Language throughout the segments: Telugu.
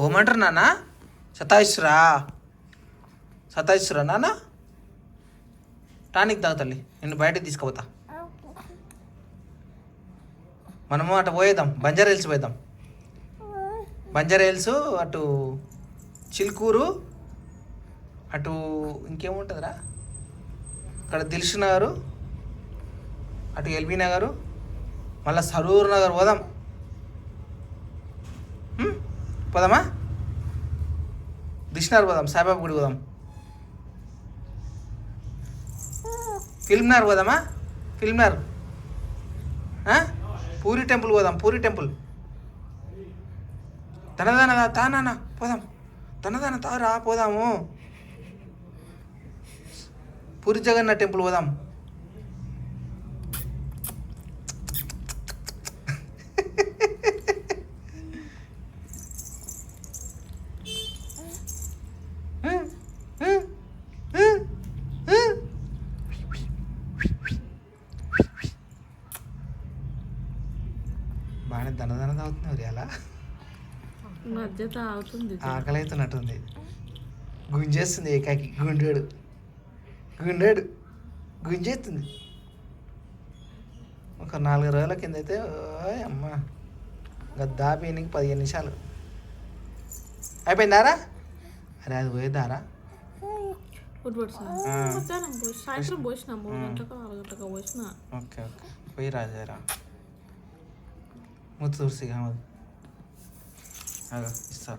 ఓమంటారు నాన్న? సతాయిస్తురా. సతాయిస్తురా నాన్న? టానిక్ తాగు తల్లి నేను బయటకు తీసుకుపోతా. మనము అటు పోయేద్దాం బంజారా హిల్స్ పోయేద్దాం. బంజారా హిల్స్ అటు చిలుకూరు అటు ఇంకేముంటుందిరా? అక్కడ దిల్షు నగరు అటు ఎల్బీ నగరు మళ్ళీ సరూర్ నగర్ పోదాం. పోదామా? దిష్నార్ పోదాం సాయిబాబా గుడి పోదాం. ఫిల్మ్నార్ పోదామా? ఫిల్మ్నార్ పూరి టెంపుల్ పోదాం పూరి టెంపుల్. తనదాన తానా పోదాం. తనదాన తారా పోదాము. పూరి జగన్నాథ్ టెంపుల్ పోదాం. దనదన తాగుతున్నారు అలా? మధ్య తాగుతుంది. ఆకలి అవుతున్నట్టుంది గుంజేస్తుంది ఏకాకి. గుండెడు గుండెడు గుంజేస్తుంది. ఒక నాలుగు రోజుల కింద అయితే అమ్మ. ఇంకా దాపీనికి పదిహేను నిమిషాలు. అయిపోయిందారా? అరే అది పోయేదారా ఓకే ఓకే. పోయి రాజారా. ముత్తు తులసి కామదు అగో ఇస్తా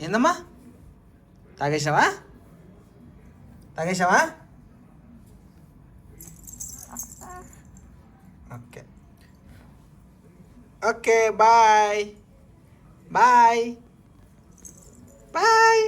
ఏందమ్మా తాగేసావా తాగేసావా okay okay bye bye bye